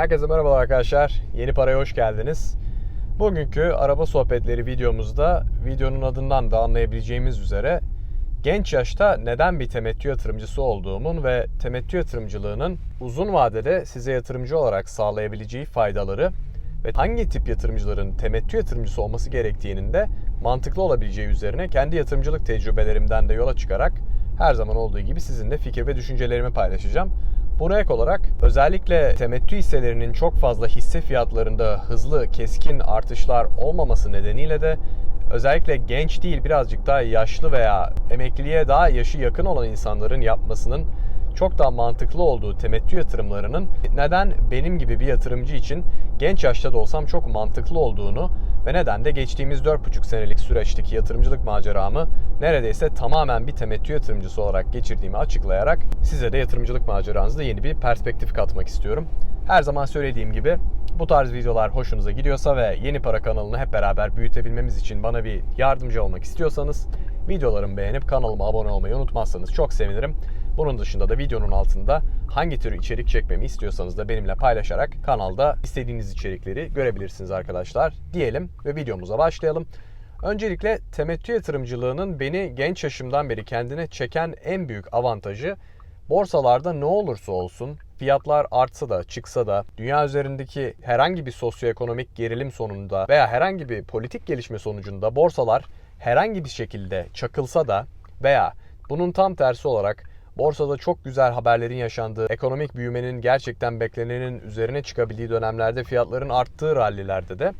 Herkese merhaba arkadaşlar. Yeni paraya hoş geldiniz. Bugünkü araba sohbetleri videomuzda videonun adından da anlayabileceğimiz üzere genç yaşta neden bir temettü yatırımcısı olduğumun ve temettü yatırımcılığının uzun vadede size yatırımcı olarak sağlayabileceği faydaları ve hangi tip yatırımcıların temettü yatırımcısı olması gerektiğinin de mantıklı olabileceği üzerine kendi yatırımcılık tecrübelerimden de yola çıkarak her zaman olduğu gibi sizinle fikir ve düşüncelerimi paylaşacağım. Buna ek olarak özellikle temettü hisselerinin çok fazla hisse fiyatlarında hızlı, keskin artışlar olmaması nedeniyle de özellikle genç değil birazcık daha yaşlı veya emekliliğe daha yaşı yakın olan insanların yapmasının çok daha mantıklı olduğu temettü yatırımlarının neden benim gibi bir yatırımcı için genç yaşta da olsam çok mantıklı olduğunu ve neden de geçtiğimiz 4,5 senelik süreçteki yatırımcılık maceramı neredeyse tamamen bir temettü yatırımcısı olarak geçirdiğimi açıklayarak size de yatırımcılık maceranızda yeni bir perspektif katmak istiyorum. Her zaman söylediğim gibi bu tarz videolar hoşunuza gidiyorsa ve Yeni Para kanalını hep beraber büyütebilmemiz için bana bir yardımcı olmak istiyorsanız videolarımı beğenip kanalıma abone olmayı unutmazsanız çok sevinirim. Bunun dışında da videonun altında hangi tür içerik çekmemi istiyorsanız da benimle paylaşarak kanalda istediğiniz içerikleri görebilirsiniz arkadaşlar diyelim ve videomuza başlayalım. Öncelikle temettü yatırımcılığının beni genç yaşımdan beri kendine çeken en büyük avantajı borsalarda ne olursa olsun fiyatlar artsa da çıksa da dünya üzerindeki herhangi bir sosyoekonomik gerilim sonunda veya herhangi bir politik gelişme sonucunda borsalar herhangi bir şekilde çakılsa da veya bunun tam tersi olarak borsada çok güzel haberlerin yaşandığı, ekonomik büyümenin gerçekten beklenenin üzerine çıkabildiği dönemlerde fiyatların arttığı rallilerde de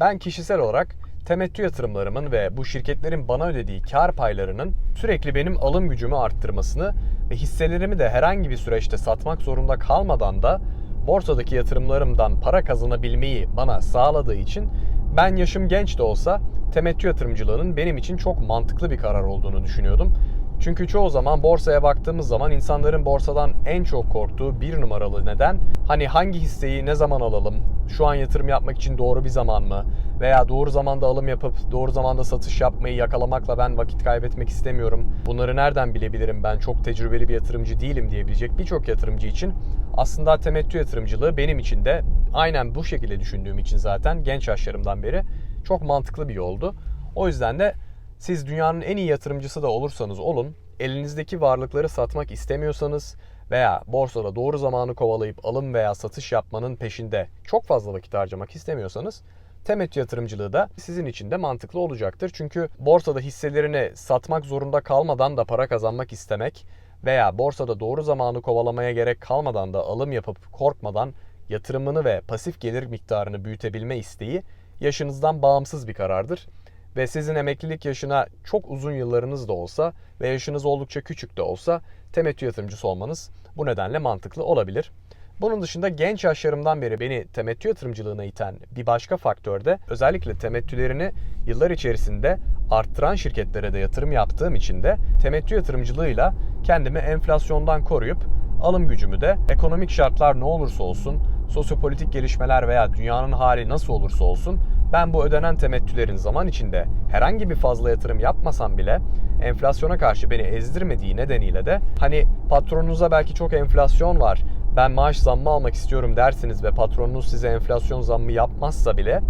ben kişisel olarak temettü yatırımlarımın ve bu şirketlerin bana ödediği kar paylarının sürekli benim alım gücümü arttırmasını ve hisselerimi de herhangi bir süreçte satmak zorunda kalmadan da borsadaki yatırımlarımdan para kazanabilmeyi bana sağladığı için ben yaşım genç de olsa temettü yatırımcılığının benim için çok mantıklı bir karar olduğunu düşünüyordum. Çünkü çoğu zaman borsaya baktığımız zaman insanların borsadan en çok korktuğu bir numaralı neden hani hangi hisseyi ne zaman alalım, şu an yatırım yapmak için doğru bir zaman mı veya doğru zamanda alım yapıp doğru zamanda satış yapmayı yakalamakla ben vakit kaybetmek istemiyorum. Bunları nereden bilebilirim ben çok tecrübeli bir yatırımcı değilim diyebilecek birçok yatırımcı için aslında temettü yatırımcılığı benim için de aynen bu şekilde düşündüğüm için zaten genç yaşlarımdan beri çok mantıklı bir yoldu. O yüzden de siz dünyanın en iyi yatırımcısı da olursanız olun, elinizdeki varlıkları satmak istemiyorsanız veya borsada doğru zamanı kovalayıp alım veya satış yapmanın peşinde çok fazla vakit harcamak istemiyorsanız temettü yatırımcılığı da sizin için de mantıklı olacaktır. Çünkü borsada hisselerini satmak zorunda kalmadan da para kazanmak istemek veya borsada doğru zamanı kovalamaya gerek kalmadan da alım yapıp korkmadan yatırımını ve pasif gelir miktarını büyütebilme isteği yaşınızdan bağımsız bir karardır ve sizin emeklilik yaşına çok uzun yıllarınız da olsa ve yaşınız oldukça küçük de olsa temettü yatırımcısı olmanız bu nedenle mantıklı olabilir. Bunun dışında genç yaşlarımdan beri beni temettü yatırımcılığına iten bir başka faktör de özellikle temettülerini yıllar içerisinde arttıran şirketlere de yatırım yaptığım için de temettü yatırımcılığıyla kendimi enflasyondan koruyup alım gücümü de ekonomik şartlar ne olursa olsun, sosyopolitik gelişmeler veya dünyanın hali nasıl olursa olsun ben bu ödenen temettülerin zaman içinde herhangi bir fazla yatırım yapmasam bile enflasyona karşı beni ezdirmediği nedeniyle de hani patronunuza belki çok enflasyon var ben maaş zammı almak istiyorum dersiniz ve patronunuz size enflasyon zammı yapmazsa bile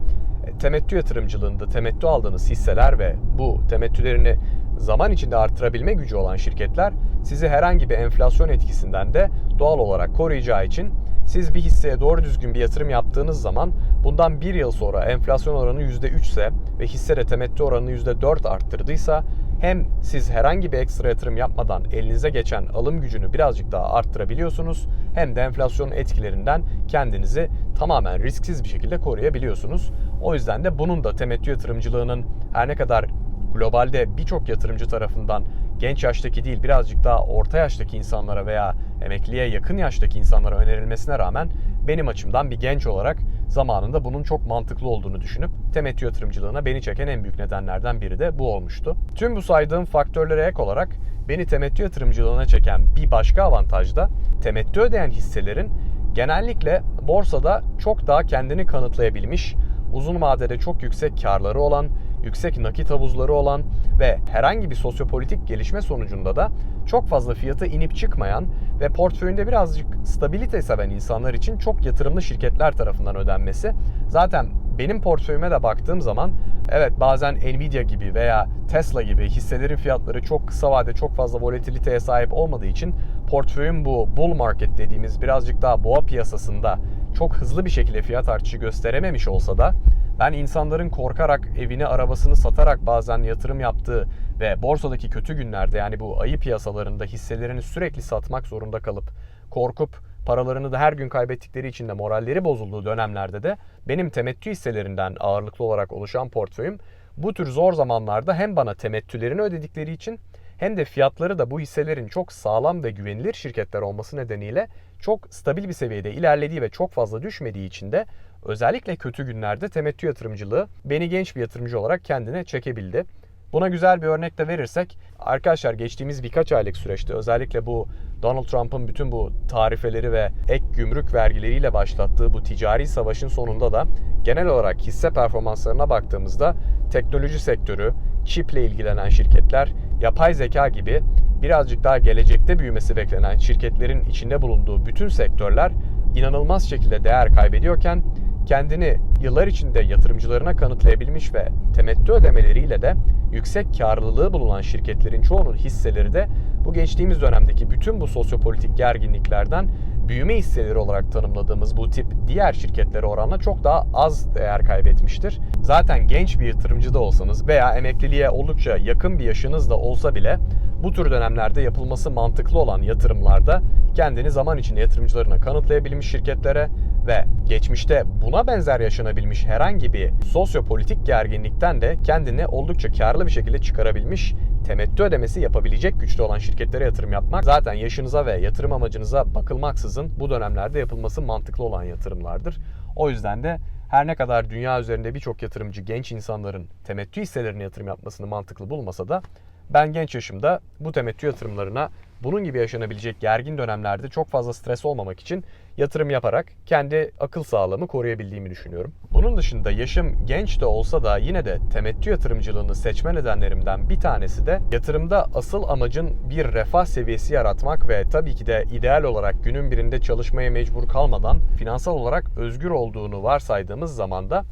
e, temettü yatırımcılığında temettü aldığınız hisseler ve bu temettülerini zaman içinde artırabilme gücü olan şirketler sizi herhangi bir enflasyon etkisinden de doğal olarak koruyacağı için siz bir hisseye doğru düzgün bir yatırım yaptığınız zaman bundan bir yıl sonra enflasyon oranı %3 ise ve hisse de temettü oranını %4 arttırdıysa hem siz herhangi bir ekstra yatırım yapmadan elinize geçen alım gücünü birazcık daha arttırabiliyorsunuz hem de enflasyonun etkilerinden kendinizi tamamen risksiz bir şekilde koruyabiliyorsunuz. O yüzden de bunun da temettü yatırımcılığının her ne kadar globalde birçok yatırımcı tarafından genç yaştaki değil birazcık daha orta yaştaki insanlara veya emekliye yakın yaştaki insanlara önerilmesine rağmen benim açımdan bir genç olarak zamanında bunun çok mantıklı olduğunu düşünüp temettü yatırımcılığına beni çeken en büyük nedenlerden biri de bu olmuştu. Tüm bu saydığım faktörlere ek olarak beni temettü yatırımcılığına çeken bir başka avantaj da temettü ödeyen hisselerin genellikle borsada çok daha kendini kanıtlayabilmiş, uzun vadede çok yüksek karları olan, yüksek nakit havuzları olan ve herhangi bir sosyopolitik gelişme sonucunda da çok fazla fiyatı inip çıkmayan ve portföyünde birazcık stabilite seven insanlar için çok yatırımlı şirketler tarafından ödenmesi. Zaten benim portföyüme de baktığım zaman evet bazen Nvidia gibi veya Tesla gibi hisselerin fiyatları çok kısa vade çok fazla volatiliteye sahip olmadığı için portföyüm bu bull market dediğimiz birazcık daha boğa piyasasında çok hızlı bir şekilde fiyat artışı gösterememiş olsa da ben insanların korkarak evini arabasını satarak bazen yatırım yaptığı ve borsadaki kötü günlerde yani bu ayı piyasalarında hisselerini sürekli satmak zorunda kalıp korkup paralarını da her gün kaybettikleri için de moralleri bozulduğu dönemlerde de benim temettü hisselerinden ağırlıklı olarak oluşan portföyüm bu tür zor zamanlarda hem bana temettülerini ödedikleri için hem de fiyatları da bu hisselerin çok sağlam ve güvenilir şirketler olması nedeniyle çok stabil bir seviyede ilerlediği ve çok fazla düşmediği için de özellikle kötü günlerde temettü yatırımcılığı beni genç bir yatırımcı olarak kendine çekebildi. Buna güzel bir örnek de verirsek arkadaşlar geçtiğimiz birkaç aylık süreçte özellikle bu Donald Trump'ın bütün bu tarifeleri ve ek gümrük vergileriyle başlattığı bu ticari savaşın sonunda da genel olarak hisse performanslarına baktığımızda teknoloji sektörü, çiple ilgilenen şirketler, yapay zeka gibi birazcık daha gelecekte büyümesi beklenen şirketlerin içinde bulunduğu bütün sektörler inanılmaz şekilde değer kaybediyorken kendini yıllar içinde yatırımcılarına kanıtlayabilmiş ve temettü ödemeleriyle de yüksek karlılığı bulunan şirketlerin çoğunun hisseleri de bu geçtiğimiz dönemdeki bütün bu sosyopolitik gerginliklerden büyüme hisseleri olarak tanımladığımız bu tip diğer şirketlere oranla çok daha az değer kaybetmiştir. Zaten genç bir yatırımcı da olsanız veya emekliliğe oldukça yakın bir yaşınız da olsa bile bu tür dönemlerde yapılması mantıklı olan yatırımlarda kendini zaman içinde yatırımcılarına kanıtlayabilmiş şirketlere ve geçmişte buna benzer yaşanabilmiş herhangi bir sosyopolitik gerginlikten de kendini oldukça karlı bir şekilde çıkarabilmiş temettü ödemesi yapabilecek güçte olan şirketlere yatırım yapmak zaten yaşınıza ve yatırım amacınıza bakılmaksızın bu dönemlerde yapılması mantıklı olan yatırımlardır. O yüzden de her ne kadar dünya üzerinde birçok yatırımcı genç insanların temettü hisselerine yatırım yapmasını mantıklı bulmasa da ben genç yaşımda bu temettü yatırımlarına bunun gibi yaşanabilecek gergin dönemlerde çok fazla stres olmamak için yatırım yaparak kendi akıl sağlığımı koruyabildiğimi düşünüyorum. Bunun dışında yaşım genç de olsa da yine de temettü yatırımcılığını seçme nedenlerimden bir tanesi de yatırımda asıl amacın bir refah seviyesi yaratmak ve tabii ki de ideal olarak günün birinde çalışmaya mecbur kalmadan finansal olarak özgür olduğunu varsaydığımız zaman da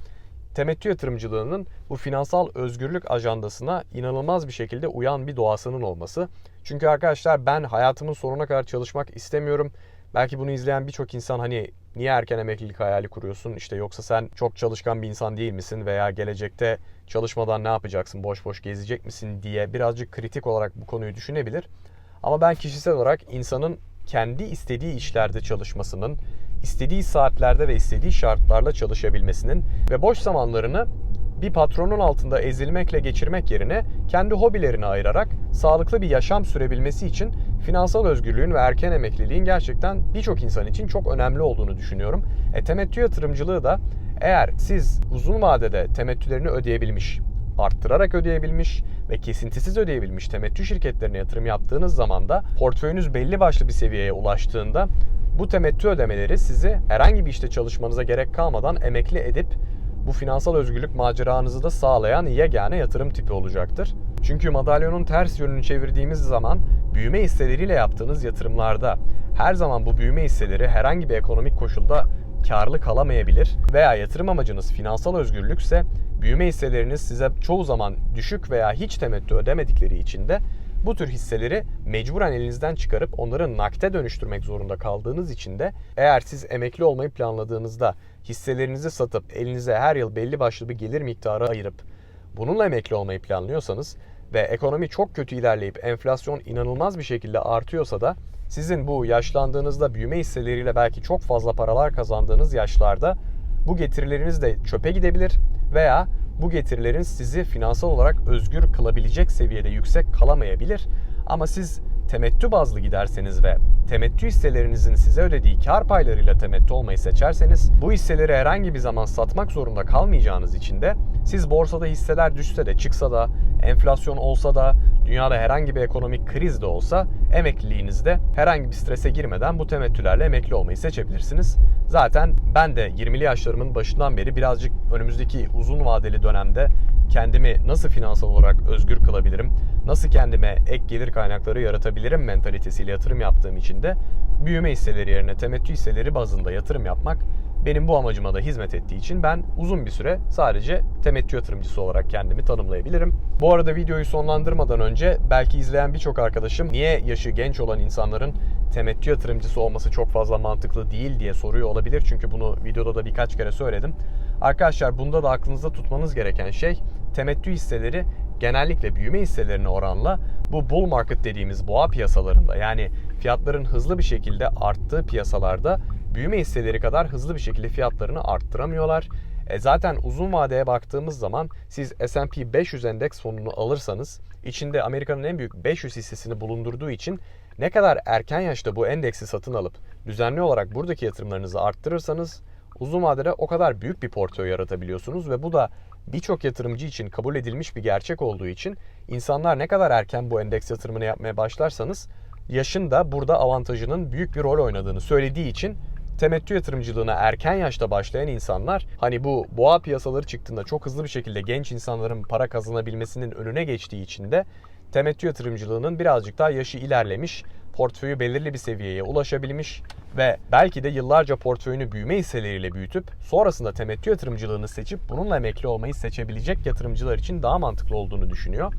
temettü yatırımcılığının bu finansal özgürlük ajandasına inanılmaz bir şekilde uyan bir doğasının olması. Çünkü arkadaşlar ben hayatımın sonuna kadar çalışmak istemiyorum. Belki bunu izleyen birçok insan hani niye erken emeklilik hayali kuruyorsun? İşte yoksa sen çok çalışkan bir insan değil misin veya gelecekte çalışmadan ne yapacaksın? Boş boş gezecek misin diye birazcık kritik olarak bu konuyu düşünebilir. Ama ben kişisel olarak insanın kendi istediği işlerde çalışmasının, istediği saatlerde ve istediği şartlarla çalışabilmesinin ve boş zamanlarını bir patronun altında ezilmekle geçirmek yerine kendi hobilerine ayırarak sağlıklı bir yaşam sürebilmesi için finansal özgürlüğün ve erken emekliliğin gerçekten birçok insan için çok önemli olduğunu düşünüyorum. E, temettü yatırımcılığı da eğer siz uzun vadede temettülerini ödeyebilmiş, arttırarak ödeyebilmiş ve kesintisiz ödeyebilmiş temettü şirketlerine yatırım yaptığınız zaman da portföyünüz belli başlı bir seviyeye ulaştığında bu temettü ödemeleri sizi herhangi bir işte çalışmanıza gerek kalmadan emekli edip bu finansal özgürlük maceranızı da sağlayan yegane yatırım tipi olacaktır. Çünkü madalyonun ters yönünü çevirdiğimiz zaman büyüme hisseleriyle yaptığınız yatırımlarda her zaman bu büyüme hisseleri herhangi bir ekonomik koşulda karlı kalamayabilir veya yatırım amacınız finansal özgürlükse büyüme hisseleriniz size çoğu zaman düşük veya hiç temettü ödemedikleri için de bu tür hisseleri mecburen elinizden çıkarıp onları nakte dönüştürmek zorunda kaldığınız için de eğer siz emekli olmayı planladığınızda hisselerinizi satıp elinize her yıl belli başlı bir gelir miktarı ayırıp bununla emekli olmayı planlıyorsanız ve ekonomi çok kötü ilerleyip enflasyon inanılmaz bir şekilde artıyorsa da sizin bu yaşlandığınızda büyüme hisseleriyle belki çok fazla paralar kazandığınız yaşlarda bu getirileriniz de çöpe gidebilir veya bu getirilerin sizi finansal olarak özgür kılabilecek seviyede yüksek kalamayabilir. Ama siz temettü bazlı giderseniz ve temettü hisselerinizin size ödediği kar paylarıyla temettü olmayı seçerseniz bu hisseleri herhangi bir zaman satmak zorunda kalmayacağınız için de siz borsada hisseler düşse de çıksa da enflasyon olsa da dünyada herhangi bir ekonomik kriz de olsa emekliliğinizde herhangi bir strese girmeden bu temettülerle emekli olmayı seçebilirsiniz. Zaten ben de 20'li yaşlarımın başından beri birazcık önümüzdeki uzun vadeli dönemde kendimi nasıl finansal olarak özgür kılabilirim, nasıl kendime ek gelir kaynakları yaratabilirim mentalitesiyle yatırım yaptığım için de büyüme hisseleri yerine temettü hisseleri bazında yatırım yapmak benim bu amacıma da hizmet ettiği için ben uzun bir süre sadece temettü yatırımcısı olarak kendimi tanımlayabilirim. Bu arada videoyu sonlandırmadan önce belki izleyen birçok arkadaşım niye yaşı genç olan insanların temettü yatırımcısı olması çok fazla mantıklı değil diye soruyor olabilir. Çünkü bunu videoda da birkaç kere söyledim. Arkadaşlar bunda da aklınızda tutmanız gereken şey temettü hisseleri genellikle büyüme hisselerine oranla bu bull market dediğimiz boğa piyasalarında yani fiyatların hızlı bir şekilde arttığı piyasalarda büyüme hisseleri kadar hızlı bir şekilde fiyatlarını arttıramıyorlar. E zaten uzun vadeye baktığımız zaman siz S&P 500 endeks fonunu alırsanız içinde Amerika'nın en büyük 500 hissesini bulundurduğu için ne kadar erken yaşta bu endeksi satın alıp düzenli olarak buradaki yatırımlarınızı arttırırsanız uzun vadede o kadar büyük bir portföy yaratabiliyorsunuz ve bu da birçok yatırımcı için kabul edilmiş bir gerçek olduğu için insanlar ne kadar erken bu endeks yatırımını yapmaya başlarsanız yaşın da burada avantajının büyük bir rol oynadığını söylediği için temettü yatırımcılığına erken yaşta başlayan insanlar hani bu boğa piyasaları çıktığında çok hızlı bir şekilde genç insanların para kazanabilmesinin önüne geçtiği için de temettü yatırımcılığının birazcık daha yaşı ilerlemiş, portföyü belirli bir seviyeye ulaşabilmiş ve belki de yıllarca portföyünü büyüme hisseleriyle büyütüp sonrasında temettü yatırımcılığını seçip bununla emekli olmayı seçebilecek yatırımcılar için daha mantıklı olduğunu düşünüyor.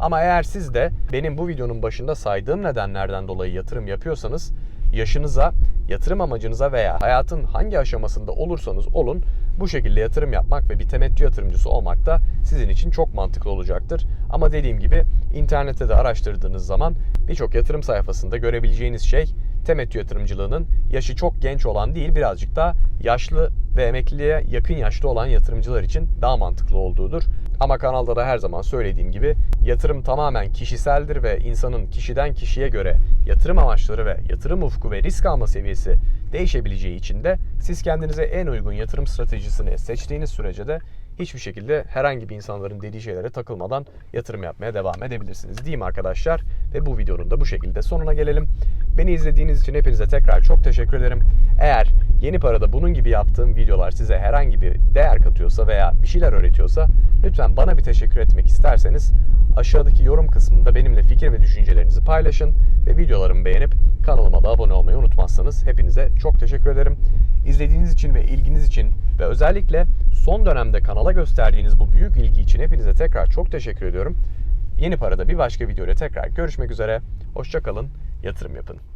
Ama eğer siz de benim bu videonun başında saydığım nedenlerden dolayı yatırım yapıyorsanız yaşınıza, yatırım amacınıza veya hayatın hangi aşamasında olursanız olun bu şekilde yatırım yapmak ve bir temettü yatırımcısı olmak da sizin için çok mantıklı olacaktır. Ama dediğim gibi internette de araştırdığınız zaman birçok yatırım sayfasında görebileceğiniz şey temettü yatırımcılığının yaşı çok genç olan değil birazcık daha yaşlı ve emekliliğe yakın yaşta olan yatırımcılar için daha mantıklı olduğudur. Ama kanalda da her zaman söylediğim gibi yatırım tamamen kişiseldir ve insanın kişiden kişiye göre yatırım amaçları ve yatırım ufku ve risk alma seviyesi değişebileceği için de siz kendinize en uygun yatırım stratejisini seçtiğiniz sürece de hiçbir şekilde herhangi bir insanların dediği şeylere takılmadan yatırım yapmaya devam edebilirsiniz diyeyim arkadaşlar. Ve bu videonun da bu şekilde sonuna gelelim. Beni izlediğiniz için hepinize tekrar çok teşekkür ederim. Eğer yeni parada bunun gibi yaptığım videolar size herhangi bir değer katıyorsa veya bir şeyler öğretiyorsa lütfen bana bir teşekkür etmek isterseniz aşağıdaki yorum kısmında benimle fikir ve düşüncelerinizi paylaşın ve videolarımı beğenip kanalıma da abone olmayı unutmazsanız hepinize çok teşekkür ederim. İzlediğiniz için ve ilginiz için ve özellikle son dönemde kanala gösterdiğiniz bu büyük ilgi için hepinize tekrar çok teşekkür ediyorum. Yeni Parada bir başka videoyla tekrar görüşmek üzere. Hoşçakalın, yatırım yapın.